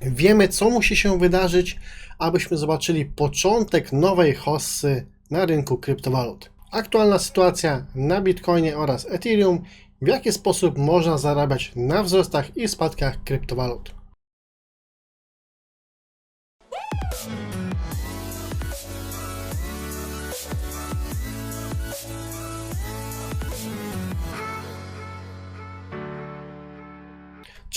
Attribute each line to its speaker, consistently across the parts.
Speaker 1: Wiemy, co musi się wydarzyć, abyśmy zobaczyli początek nowej hossy na rynku kryptowalut. Aktualna sytuacja na Bitcoinie oraz Ethereum, w jaki sposób można zarabiać na wzrostach i spadkach kryptowalut.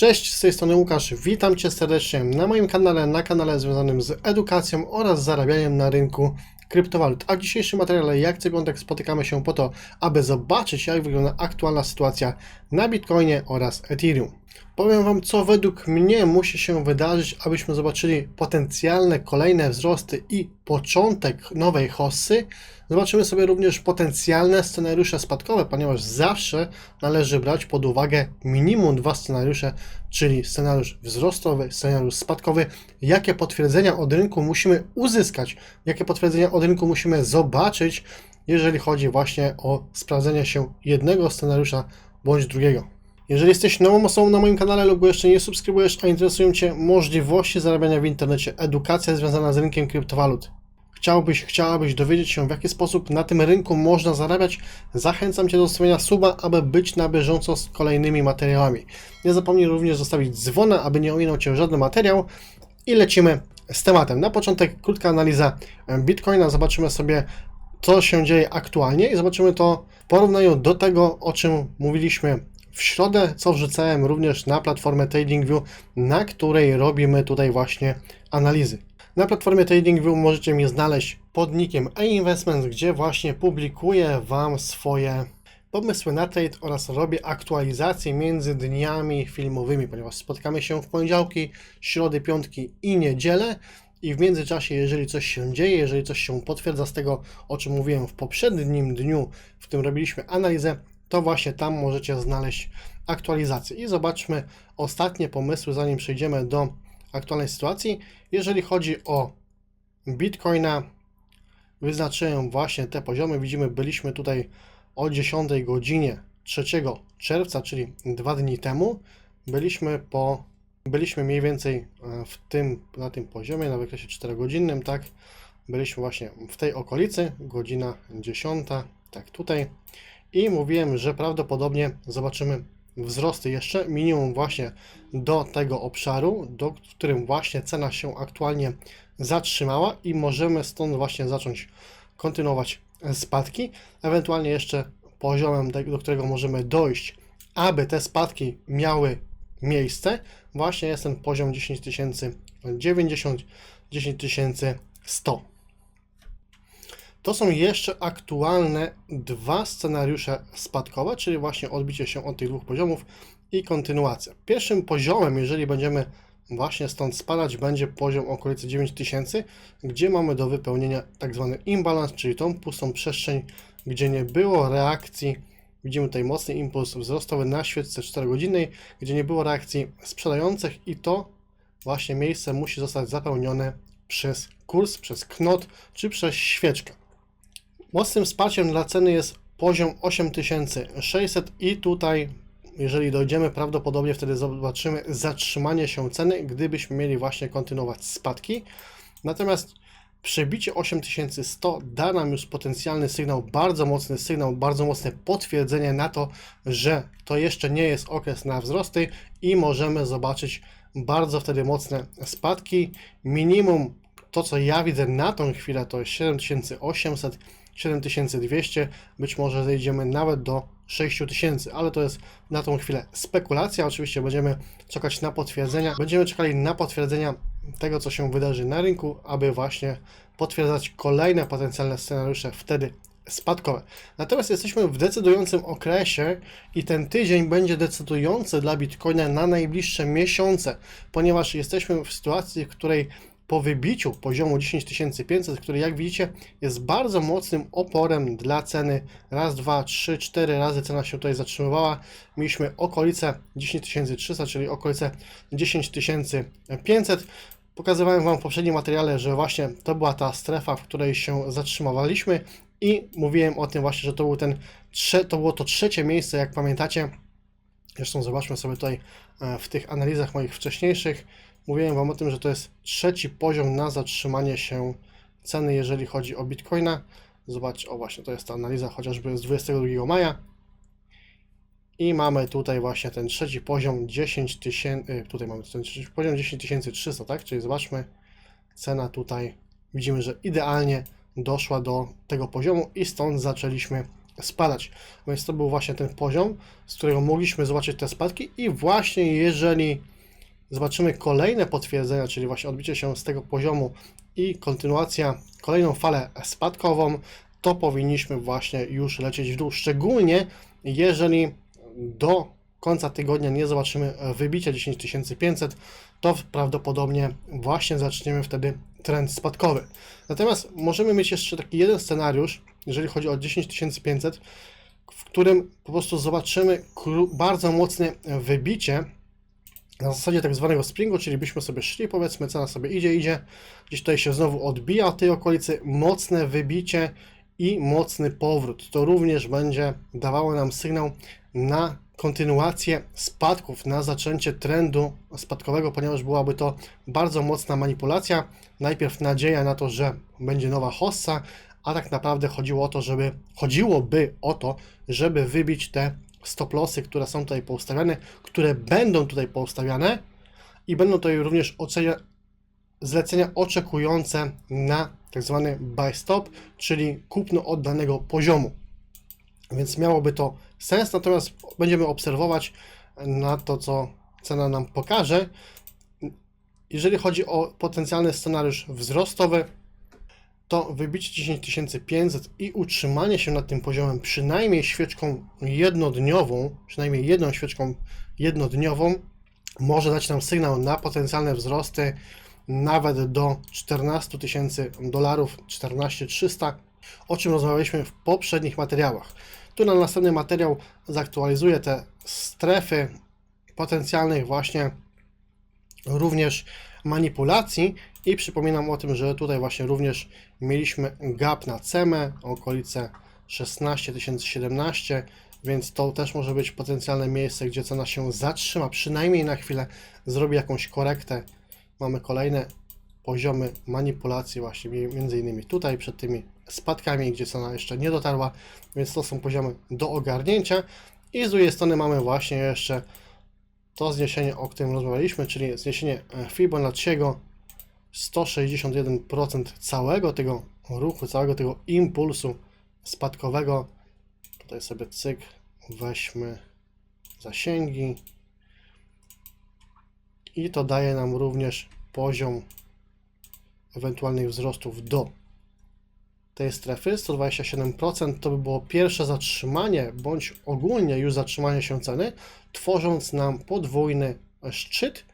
Speaker 1: Cześć, z tej strony Łukasz, witam Cię serdecznie na moim kanale, na kanale związanym z edukacją oraz zarabianiem na rynku kryptowalut. A w dzisiejszym materiale, jak co piątek, spotykamy się po to, aby zobaczyć, jak wygląda aktualna sytuacja na Bitcoinie oraz Ethereum. Powiem Wam, co według mnie musi się wydarzyć, abyśmy zobaczyli potencjalne kolejne wzrosty i początek nowej hossy. Zobaczymy sobie również potencjalne scenariusze spadkowe, ponieważ zawsze należy brać pod uwagę minimum dwa scenariusze, czyli scenariusz wzrostowy, scenariusz spadkowy. Jakie potwierdzenia od rynku musimy uzyskać, jakie potwierdzenia od rynku musimy zobaczyć, jeżeli chodzi właśnie o sprawdzenie się jednego scenariusza bądź drugiego. Jeżeli jesteś nową osobą na moim kanale lub jeszcze nie subskrybujesz, a interesują Cię możliwości zarabiania w internecie, edukacja związana z rynkiem kryptowalut, chciałbyś, chciałabyś dowiedzieć się, w jaki sposób na tym rynku można zarabiać, zachęcam Cię do zostawienia suba, aby być na bieżąco z kolejnymi materiałami. Nie zapomnij również zostawić dzwona, aby nie ominął Cię żaden materiał i lecimy z tematem. Na początek krótka analiza Bitcoina, zobaczymy sobie co się dzieje aktualnie i zobaczymy to w porównaniu do tego, o czym mówiliśmy w środę, co wrzucałem również na platformę TradingView, na której robimy tutaj właśnie analizy. Na platformie TradingView możecie mnie znaleźć pod nickiem A-Investments, gdzie właśnie publikuję Wam swoje pomysły na trade oraz robię aktualizacje między dniami filmowymi, ponieważ spotykamy się w poniedziałki, środy, piątki i niedzielę. I w międzyczasie, jeżeli coś się dzieje, jeżeli coś się potwierdza z tego, o czym mówiłem w poprzednim dniu, w którym robiliśmy analizę, to właśnie tam możecie znaleźć aktualizację. I zobaczmy ostatnie pomysły, zanim przejdziemy do aktualnej sytuacji. Jeżeli chodzi o Bitcoina, wyznaczyłem właśnie te poziomy. Widzimy, byliśmy tutaj o 10 godzinie 3 czerwca, czyli dwa dni temu. Byliśmy po byliśmy mniej więcej e, w tym, na tym poziomie, na wykresie 4-godzinnym, tak? Byliśmy właśnie w tej okolicy, godzina 10, tak tutaj. I mówiłem, że prawdopodobnie zobaczymy wzrosty jeszcze minimum właśnie do tego obszaru, do w którym właśnie cena się aktualnie zatrzymała i możemy stąd właśnie zacząć kontynuować spadki, ewentualnie jeszcze poziomem, do którego możemy dojść, aby te spadki miały miejsce, właśnie jest ten poziom 10090, 10100. To są jeszcze aktualne dwa scenariusze spadkowe, czyli właśnie odbicie się od tych dwóch poziomów i kontynuacja. Pierwszym poziomem, jeżeli będziemy właśnie stąd spadać, będzie poziom okolicy 9000, gdzie mamy do wypełnienia tak zwany imbalans, czyli tą pustą przestrzeń, gdzie nie było reakcji. Widzimy tutaj mocny impuls wzrostowy na świeczce 4-godzinnej, gdzie nie było reakcji sprzedających i to właśnie miejsce musi zostać zapełnione przez kurs, przez knot czy przez świeczkę. Mocnym wsparciem dla ceny jest poziom 8600 i tutaj, jeżeli dojdziemy, prawdopodobnie wtedy zobaczymy zatrzymanie się ceny, gdybyśmy mieli właśnie kontynuować spadki. Natomiast przebicie 8100 da nam już potencjalny sygnał, bardzo mocny sygnał, bardzo mocne potwierdzenie na to, że to jeszcze nie jest okres na wzrosty i możemy zobaczyć bardzo wtedy mocne spadki. Minimum to, co ja widzę na tą chwilę, to jest 7800 7200, być może zejdziemy nawet do 6000, ale to jest na tą chwilę spekulacja. Oczywiście będziemy czekać na potwierdzenia. Będziemy czekali na potwierdzenia tego, co się wydarzy na rynku, aby właśnie potwierdzać kolejne potencjalne scenariusze wtedy spadkowe. Natomiast jesteśmy w decydującym okresie i ten tydzień będzie decydujący dla Bitcoina na najbliższe miesiące, ponieważ jesteśmy w sytuacji, w której po wybiciu poziomu 10500, który jak widzicie jest bardzo mocnym oporem dla ceny. Raz, dwa, trzy, cztery razy cena się tutaj zatrzymywała. Mieliśmy okolice 10300, czyli okolice 10500. Pokazywałem Wam w poprzednim materiale, że właśnie to była ta strefa, w której się zatrzymywaliśmy i mówiłem o tym właśnie, że to, był ten, to było to trzecie miejsce, jak pamiętacie. Zresztą zobaczmy sobie tutaj e, w tych analizach moich wcześniejszych, Mówiłem Wam o tym, że to jest trzeci poziom na zatrzymanie się ceny, jeżeli chodzi o Bitcoina. Zobacz, o właśnie, to jest ta analiza chociażby z 22 maja. I mamy tutaj właśnie ten trzeci poziom 10 tysięcy, tutaj mamy ten trzeci poziom 10300, tak? Czyli zobaczmy, cena tutaj widzimy, że idealnie doszła do tego poziomu i stąd zaczęliśmy spadać. Więc to był właśnie ten poziom, z którego mogliśmy zobaczyć te spadki i właśnie jeżeli zobaczymy kolejne potwierdzenia, czyli właśnie odbicie się z tego poziomu i kontynuacja, kolejną falę spadkową, to powinniśmy właśnie już lecieć w dół. Szczególnie jeżeli do końca tygodnia nie zobaczymy wybicia 10500, to prawdopodobnie właśnie zaczniemy wtedy trend spadkowy. Natomiast możemy mieć jeszcze taki jeden scenariusz, jeżeli chodzi o 10500, w którym po prostu zobaczymy bardzo mocne wybicie na zasadzie tak zwanego springu, czyli byśmy sobie szli, powiedzmy, cena sobie idzie, idzie, gdzieś tutaj się znowu odbija od tej okolicy, mocne wybicie i mocny powrót. To również będzie dawało nam sygnał na kontynuację spadków, na zaczęcie trendu spadkowego, ponieważ byłaby to bardzo mocna manipulacja. Najpierw nadzieja na to, że będzie nowa hossa, a tak naprawdę chodziło o to, żeby chodziłoby o to, żeby wybić te stop lossy, które są tutaj poustawiane, które będą tutaj poustawiane i będą tutaj również ocenia, zlecenia oczekujące na tak zwany buy stop, czyli kupno od danego poziomu. Więc miałoby to sens, natomiast będziemy obserwować na to, co cena nam pokaże. Jeżeli chodzi o potencjalny scenariusz wzrostowy, to wybicie 10500 i utrzymanie się nad tym poziomem przynajmniej świeczką jednodniową, przynajmniej jedną świeczką jednodniową, może dać nam sygnał na potencjalne wzrosty nawet do 14 tysięcy dolarów, 14 300, o czym rozmawialiśmy w poprzednich materiałach. Tu na następny materiał zaktualizuję te strefy potencjalnych właśnie również manipulacji i przypominam o tym, że tutaj właśnie również mieliśmy gap na CEMę, okolice 16 017, więc to też może być potencjalne miejsce, gdzie cena się zatrzyma, przynajmniej na chwilę, zrobi jakąś korektę. Mamy kolejne poziomy manipulacji właśnie, między innymi tutaj przed tymi spadkami, gdzie cena jeszcze nie dotarła, więc to są poziomy do ogarnięcia. I z drugiej strony mamy właśnie jeszcze to zniesienie, o którym rozmawialiśmy, czyli zniesienie Fibonacciego 161% całego tego ruchu, całego tego impulsu spadkowego. Tutaj sobie cyk, weźmy zasięgi i to daje nam również poziom ewentualnych wzrostów do tej strefy 127% to by było pierwsze zatrzymanie, bądź ogólnie już zatrzymanie się ceny, tworząc nam podwójny szczyt,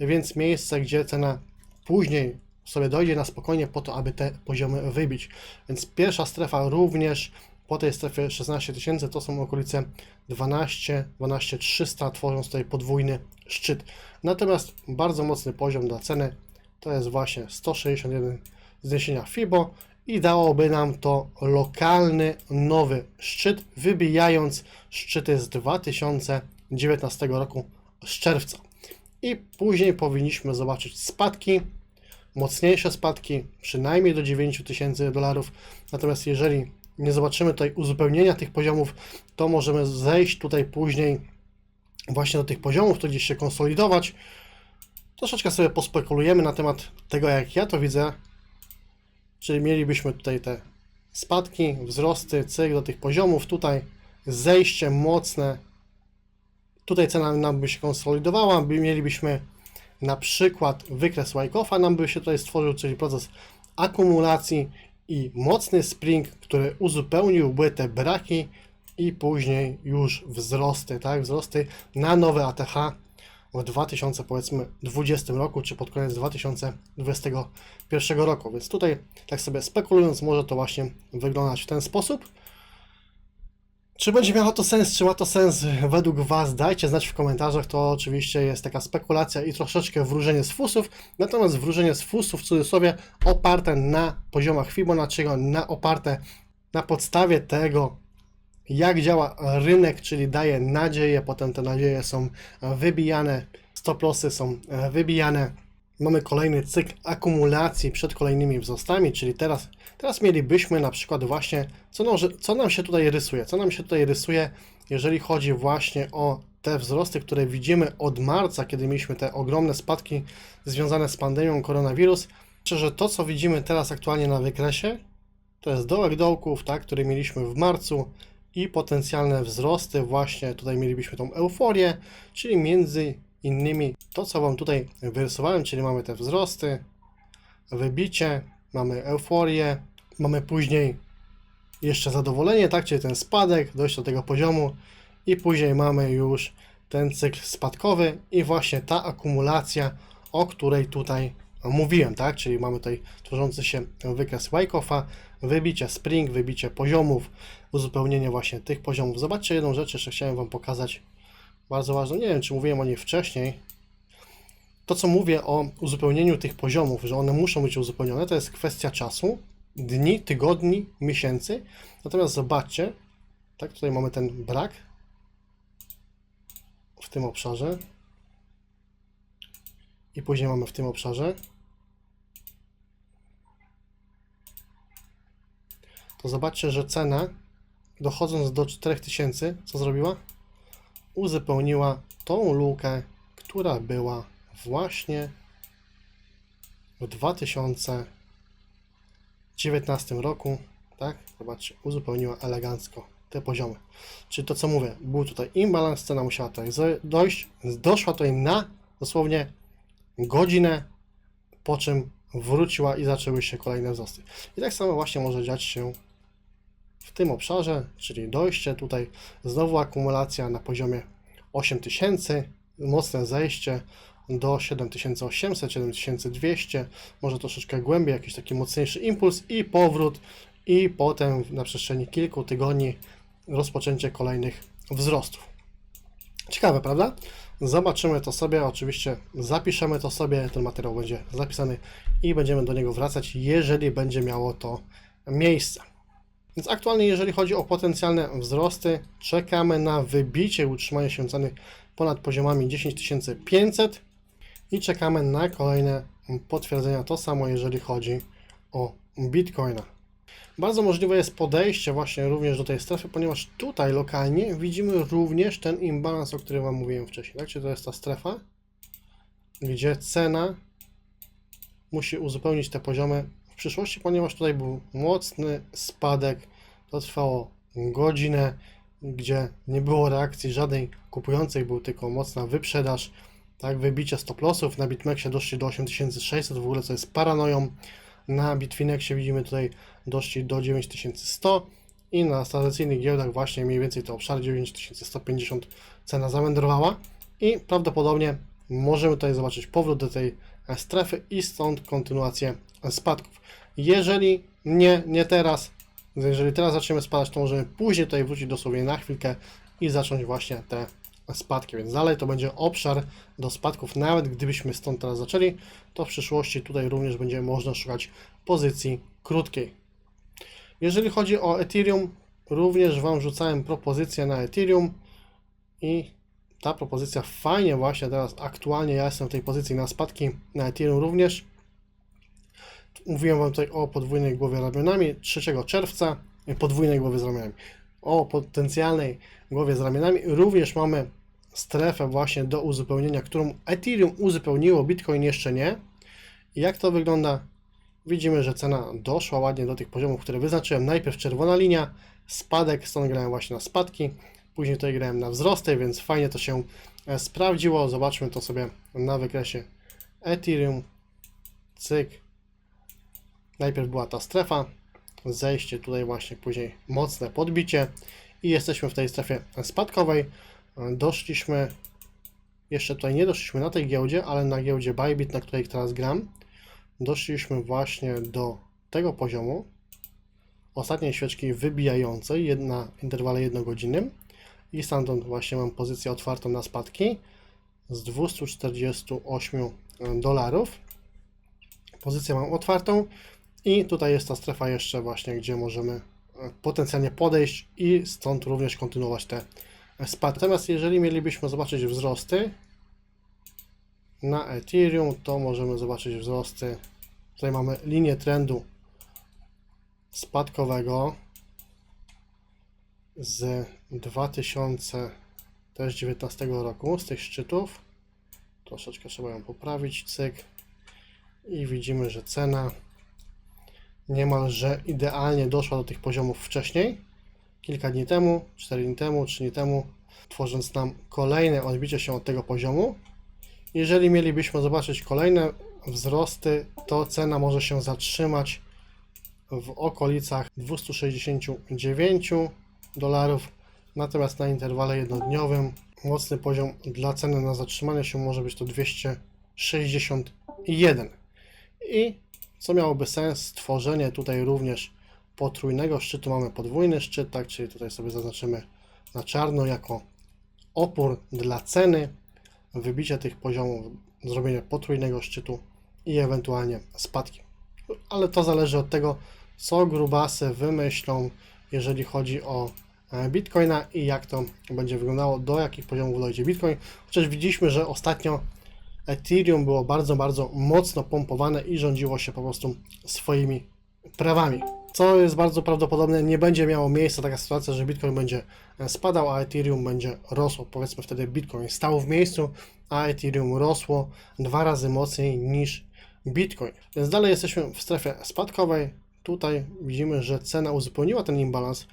Speaker 1: więc miejsce, gdzie cena później sobie dojdzie na spokojnie po to, aby te poziomy wybić. Więc pierwsza strefa również po tej strefie 16 tysięcy to są okolice 12, 12 300, tworząc tutaj podwójny szczyt. Natomiast bardzo mocny poziom dla ceny to jest właśnie 161 zniesienia FIBO i dałoby nam to lokalny nowy szczyt, wybijając szczyty z 2019 roku z czerwca. I później powinniśmy zobaczyć spadki, mocniejsze spadki, przynajmniej do 9000 dolarów. Natomiast jeżeli nie zobaczymy tutaj uzupełnienia tych poziomów, to możemy zejść tutaj później właśnie do tych poziomów, to gdzieś się konsolidować. Troszeczkę sobie pospekulujemy na temat tego, jak ja to widzę, Czyli mielibyśmy tutaj te spadki, wzrosty, cyk do tych poziomów, tutaj zejście mocne. Tutaj cena nam by się konsolidowała, by mielibyśmy na przykład wykres Wyckoff'a nam by się tutaj stworzył, czyli proces akumulacji i mocny spring, który uzupełniłby te braki i później już wzrosty, tak, wzrosty na nowe ATH w 2020 roku, czy pod koniec 2021 roku. Więc tutaj, tak sobie spekulując, może to właśnie wyglądać w ten sposób. Czy będzie miało to sens, czy ma to sens według Was? Dajcie znać w komentarzach. To oczywiście jest taka spekulacja i troszeczkę wróżenie z fusów. Natomiast wróżenie z fusów w cudzysłowie oparte na poziomach Fibonacciego, na oparte na podstawie tego, jak działa rynek, czyli daje nadzieję, potem te nadzieje są wybijane, stop lossy są wybijane mamy kolejny cykl akumulacji przed kolejnymi wzrostami, czyli teraz, teraz mielibyśmy na przykład właśnie, co, no, co nam się tutaj rysuje, co nam się tutaj rysuje, jeżeli chodzi właśnie o te wzrosty, które widzimy od marca, kiedy mieliśmy te ogromne spadki związane z pandemią koronawirus, że to, co widzimy teraz aktualnie na wykresie, to jest dołek dołków, tak, który mieliśmy w marcu i potencjalne wzrosty, właśnie tutaj mielibyśmy tą euforię, czyli między innymi. To, co Wam tutaj wyrysowałem, czyli mamy te wzrosty, wybicie, mamy euforię, mamy później jeszcze zadowolenie, tak, czyli ten spadek, dojść do tego poziomu i później mamy już ten cykl spadkowy i właśnie ta akumulacja, o której tutaj mówiłem, tak, czyli mamy tutaj tworzący się wykres Wyckofa, wybicie spring, wybicie poziomów, uzupełnienie właśnie tych poziomów. Zobaczcie jedną rzecz, jeszcze chciałem Wam pokazać, bardzo ważną, nie wiem, czy mówiłem o niej wcześniej, to, co mówię o uzupełnieniu tych poziomów, że one muszą być uzupełnione, to jest kwestia czasu, dni, tygodni, miesięcy. Natomiast zobaczcie, tak, tutaj mamy ten brak w tym obszarze. I później mamy w tym obszarze. To zobaczcie, że cena, dochodząc do 4000, co zrobiła? Uzupełniła tą lukę, która była właśnie w 2019 roku, tak? Zobaczcie, uzupełniła elegancko te poziomy. Czyli to, co mówię, był tutaj imbalans, cena musiała tutaj dojść, doszła tutaj na dosłownie godzinę, po czym wróciła i zaczęły się kolejne wzrosty. I tak samo właśnie może dziać się w tym obszarze, czyli dojście tutaj, znowu akumulacja na poziomie 8000, mocne zejście do 7800, 7200, może troszeczkę głębiej, jakiś taki mocniejszy impuls i powrót i potem na przestrzeni kilku tygodni rozpoczęcie kolejnych wzrostów. Ciekawe, prawda? Zobaczymy to sobie, oczywiście zapiszemy to sobie, ten materiał będzie zapisany i będziemy do niego wracać, jeżeli będzie miało to miejsce. Więc aktualnie, jeżeli chodzi o potencjalne wzrosty, czekamy na wybicie utrzymanie się ceny ponad poziomami 10500 i czekamy na kolejne potwierdzenia. To samo, jeżeli chodzi o Bitcoina. Bardzo możliwe jest podejście właśnie również do tej strefy, ponieważ tutaj lokalnie widzimy również ten imbalans, o którym Wam mówiłem wcześniej. Tak? Czyli to jest ta strefa, gdzie cena musi uzupełnić te poziomy w przyszłości, ponieważ tutaj był mocny spadek, to trwało godzinę, gdzie nie było reakcji żadnej kupującej, był tylko mocna wyprzedaż, tak, wybicie stop lossów, na Bitmexie doszli do 8600, w ogóle co jest paranoją, na Bitfinexie widzimy tutaj doszli do 9100 i na tradycyjnych giełdach właśnie mniej więcej to obszar 9150 cena zawędrowała i prawdopodobnie możemy tutaj zobaczyć powrót do tej strefy i stąd kontynuację spadków. Jeżeli nie, nie teraz, jeżeli teraz zaczniemy spadać, to możemy później tutaj wrócić dosłownie na chwilkę i zacząć właśnie te spadki, więc dalej to będzie obszar do spadków, nawet gdybyśmy stąd teraz zaczęli, to w przyszłości tutaj również będzie można szukać pozycji krótkiej. Jeżeli chodzi o Ethereum, również Wam rzucałem propozycję na Ethereum i ta propozycja fajnie właśnie teraz aktualnie ja jestem w tej pozycji na spadki na Ethereum również. Mówiłem Wam tutaj o podwójnej głowie ramionami 3 czerwca, podwójnej głowie z ramionami, o potencjalnej głowie z ramionami. Również mamy strefę właśnie do uzupełnienia, którą Ethereum uzupełniło, Bitcoin jeszcze nie. Jak to wygląda? Widzimy, że cena doszła ładnie do tych poziomów, które wyznaczyłem. Najpierw czerwona linia, spadek, stąd grałem właśnie na spadki, później tutaj grałem na wzrosty, więc fajnie to się e, sprawdziło. Zobaczmy to sobie na wykresie Ethereum. Cyk. Najpierw była ta strefa, zejście tutaj właśnie, później mocne podbicie i jesteśmy w tej strefie spadkowej. Doszliśmy, jeszcze tutaj nie doszliśmy na tej giełdzie, ale na giełdzie Bybit, na której teraz gram, doszliśmy właśnie do tego poziomu ostatniej świeczki wybijającej na interwale jednogodzinnym i stamtąd właśnie mam pozycję otwartą na spadki z 248 dolarów. Pozycję mam otwartą i tutaj jest ta strefa jeszcze właśnie, gdzie możemy e, potencjalnie podejść i stąd również kontynuować te spadki. Natomiast jeżeli mielibyśmy zobaczyć wzrosty, na Ethereum, to możemy zobaczyć wzrosty. Tutaj mamy linię trendu spadkowego z 2019 roku, z tych szczytów. Troszeczkę trzeba ją poprawić, cyk. I widzimy, że cena niemalże idealnie doszła do tych poziomów wcześniej. Kilka dni temu, 4 dni temu, 3 dni temu, tworząc nam kolejne odbicie się od tego poziomu. Jeżeli mielibyśmy zobaczyć kolejne wzrosty, to cena może się zatrzymać w okolicach 269 dolarów. Natomiast na interwale jednodniowym mocny poziom dla ceny na zatrzymanie się może być to 261. I co miałoby sens, stworzenie tutaj również potrójnego szczytu. Mamy podwójny szczyt, tak, czyli tutaj sobie zaznaczymy na czarno jako opór dla ceny, wybicie tych poziomów, zrobienie potrójnego szczytu i ewentualnie spadki. Ale to zależy od tego, co grubasy wymyślą, jeżeli chodzi o Bitcoina i jak to będzie wyglądało, do jakich poziomów dojdzie Bitcoin. Chociaż widzieliśmy, że ostatnio Ethereum było bardzo, bardzo mocno pompowane i rządziło się po prostu swoimi prawami. Co jest bardzo prawdopodobne, nie będzie miało miejsca taka sytuacja, że Bitcoin będzie e, spadał, a Ethereum będzie rosło. Powiedzmy wtedy Bitcoin stał w miejscu, a Ethereum rosło dwa razy mocniej niż Bitcoin. Więc dalej jesteśmy w strefie spadkowej. Tutaj widzimy, że cena uzupełniła ten imbalans.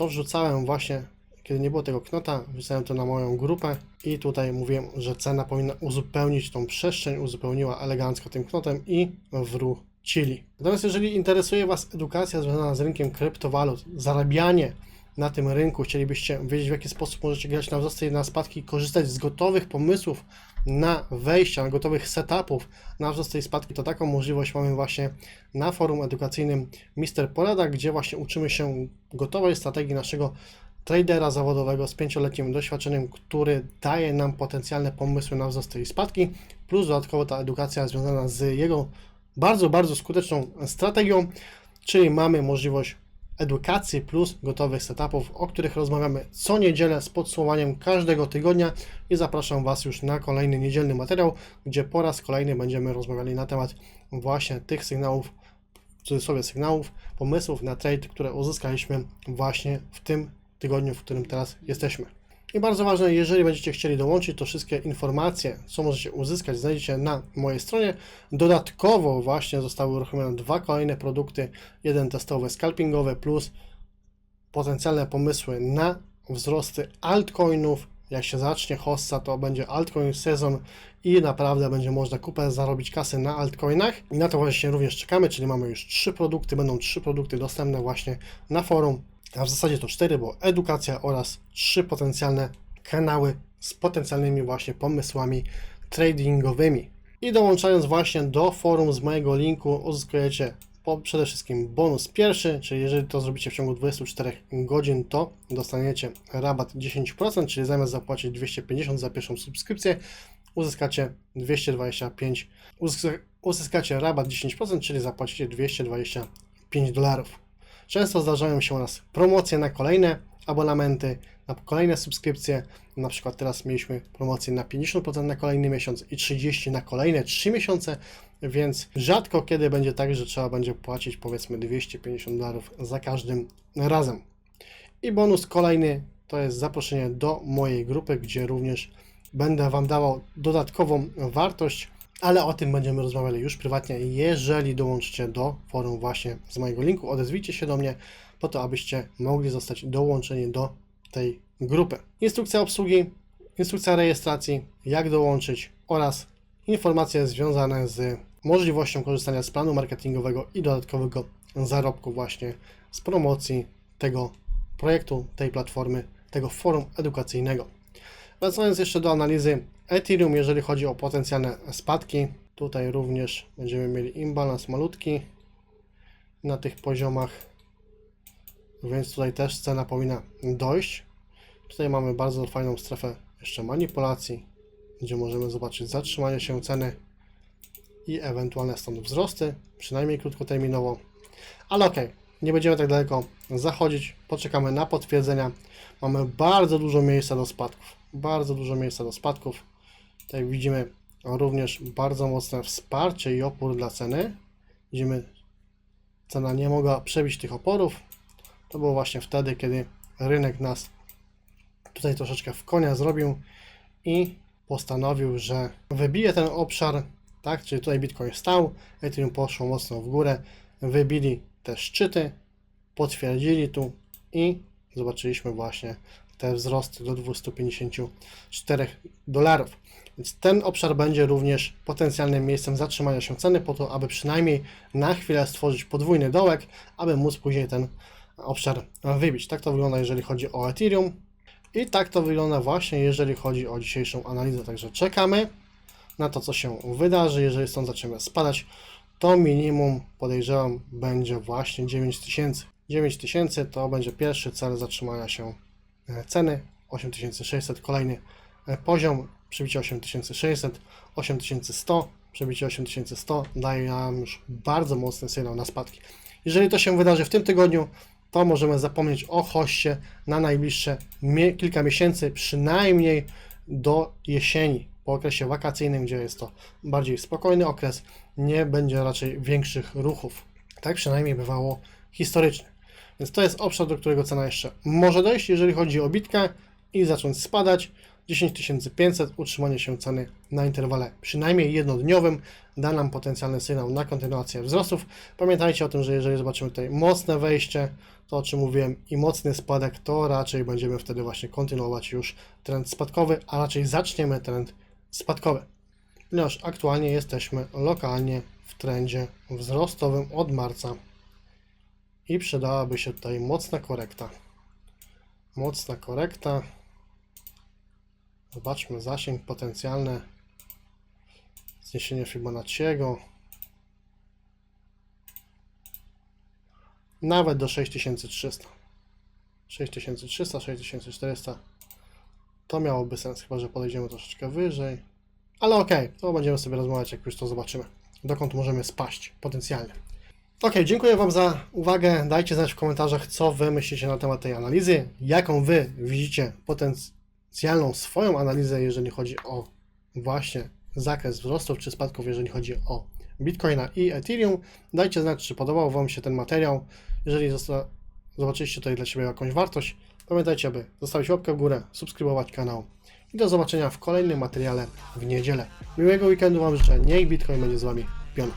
Speaker 1: To wrzucałem właśnie, kiedy nie było tego knota, wrzucałem to na moją grupę i tutaj mówiłem, że cena powinna uzupełnić tą przestrzeń, uzupełniła elegancko tym knotem i wrócili. Natomiast jeżeli interesuje Was edukacja związana z rynkiem kryptowalut, zarabianie na tym rynku, chcielibyście wiedzieć w jaki sposób możecie grać na wzrosty i na spadki, korzystać z gotowych pomysłów na wejścia, na gotowych setupów na wzrosty i spadki, to taką możliwość mamy właśnie na forum edukacyjnym Mister Porada, gdzie właśnie uczymy się gotowej strategii naszego tradera zawodowego z pięcioletnim doświadczeniem, który daje nam potencjalne pomysły na wzrosty i spadki, plus dodatkowo ta edukacja związana z jego bardzo, bardzo skuteczną strategią, czyli mamy możliwość edukacji plus gotowych setupów, o których rozmawiamy co niedzielę z podsumowaniem każdego tygodnia i zapraszam Was już na kolejny niedzielny materiał, gdzie po raz kolejny będziemy rozmawiali na temat właśnie tych sygnałów, w cudzysłowie sygnałów, pomysłów na trade, które uzyskaliśmy właśnie w tym tygodniu, w którym teraz jesteśmy. I bardzo ważne, jeżeli będziecie chcieli dołączyć, to wszystkie informacje, co możecie uzyskać, znajdziecie na mojej stronie. Dodatkowo właśnie zostały uruchomione dwa kolejne produkty, jeden testowy, scalpingowy, plus potencjalne pomysły na wzrosty altcoinów. Jak się zacznie hossa, to będzie altcoin sezon i naprawdę będzie można kupę zarobić kasy na altcoinach. I na to właśnie również czekamy, czyli mamy już trzy produkty, będą trzy produkty dostępne właśnie na forum a w zasadzie to cztery, bo edukacja oraz trzy potencjalne kanały z potencjalnymi właśnie pomysłami tradingowymi. I dołączając właśnie do forum z mojego linku uzyskujecie po, przede wszystkim bonus pierwszy, czyli jeżeli to zrobicie w ciągu 24 godzin, to dostaniecie rabat 10%, czyli zamiast zapłacić 250 za pierwszą subskrypcję, uzyskacie 225, uzyska, uzyskacie rabat 10%, czyli zapłacicie 225 dolarów. Często zdarzają się u nas promocje na kolejne abonamenty, na kolejne subskrypcje. Na przykład teraz mieliśmy promocję na 50% na kolejny miesiąc i 30% na kolejne 3 miesiące, więc rzadko kiedy będzie tak, że trzeba będzie płacić powiedzmy 250 dolarów za każdym razem. I bonus kolejny to jest zaproszenie do mojej grupy, gdzie również będę Wam dawał dodatkową wartość ale o tym będziemy rozmawiali już prywatnie. Jeżeli dołączycie do forum właśnie z mojego linku, odezwijcie się do mnie po to, abyście mogli zostać dołączeni do tej grupy. Instrukcja obsługi, instrukcja rejestracji, jak dołączyć oraz informacje związane z możliwością korzystania z planu marketingowego i dodatkowego zarobku właśnie z promocji tego projektu, tej platformy, tego forum edukacyjnego. Wracając jeszcze do analizy Ethereum, jeżeli chodzi o potencjalne spadki, tutaj również będziemy mieli imbalans malutki na tych poziomach, więc tutaj też cena powinna dojść. Tutaj mamy bardzo fajną strefę jeszcze manipulacji, gdzie możemy zobaczyć zatrzymanie się ceny i ewentualne stąd wzrosty, przynajmniej krótkoterminowo. Ale ok, nie będziemy tak daleko zachodzić, poczekamy na potwierdzenia. Mamy bardzo dużo miejsca do spadków, bardzo dużo miejsca do spadków. Tutaj widzimy również bardzo mocne wsparcie i opór dla ceny. Widzimy, cena nie mogła przebić tych oporów. To było właśnie wtedy, kiedy rynek nas tutaj troszeczkę w konia zrobił i postanowił, że wybije ten obszar, tak, czyli tutaj Bitcoin stał, Ethereum poszło mocno w górę, wybili te szczyty, potwierdzili tu i zobaczyliśmy właśnie te wzrosty do 254 dolarów. Więc ten obszar będzie również potencjalnym miejscem zatrzymania się ceny po to, aby przynajmniej na chwilę stworzyć podwójny dołek, aby móc później ten obszar wybić. Tak to wygląda, jeżeli chodzi o Ethereum. I tak to wygląda właśnie, jeżeli chodzi o dzisiejszą analizę. Także czekamy na to, co się wydarzy. Jeżeli stąd zaczniemy spadać, to minimum podejrzewam będzie właśnie 9000. 9000 to będzie pierwszy cel zatrzymania się e, ceny. 8600 kolejny e, poziom, przebicie 8600, 8100, przebicie 8100 daje nam już bardzo mocny sygnał na spadki. Jeżeli to się wydarzy w tym tygodniu, to możemy zapomnieć o hoście na najbliższe kilka miesięcy, przynajmniej do jesieni, po okresie wakacyjnym, gdzie jest to bardziej spokojny okres, nie będzie raczej większych ruchów. Tak przynajmniej bywało historycznie. Więc to jest obszar, do którego cena jeszcze może dojść, jeżeli chodzi o bitkę i zacząć spadać. 10500 utrzymanie się ceny na interwale przynajmniej jednodniowym da nam potencjalny sygnał na kontynuację wzrostów. Pamiętajcie o tym, że jeżeli zobaczymy tutaj mocne wejście, to o czym mówiłem, i mocny spadek, to raczej będziemy wtedy właśnie kontynuować już trend spadkowy, a raczej zaczniemy trend spadkowy. Ponieważ aktualnie jesteśmy lokalnie w trendzie wzrostowym od marca i przydałaby się tutaj mocna korekta. Mocna korekta. Zobaczmy zasięg potencjalny. Zniesienie Fibonacciego. Nawet do 6300. 6300, 6400. To miałoby sens, chyba że podejdziemy troszeczkę wyżej. Ale okej, to będziemy sobie rozmawiać, jak już to zobaczymy. Dokąd możemy spaść potencjalnie. Ok, dziękuję Wam za uwagę. Dajcie znać w komentarzach, co Wy myślicie na temat tej analizy, jaką Wy widzicie potencjalną swoją analizę, jeżeli chodzi o właśnie zakres wzrostów czy spadków, jeżeli chodzi o Bitcoina i Ethereum. Dajcie znać, czy podobał Wam się ten materiał. Jeżeli zobaczyliście tutaj dla siebie jakąś wartość, pamiętajcie, aby zostawić łapkę w górę, subskrybować kanał i do zobaczenia w kolejnym materiale w niedzielę. Miłego weekendu Wam życzę. Niech Bitcoin będzie z Wami. Piona.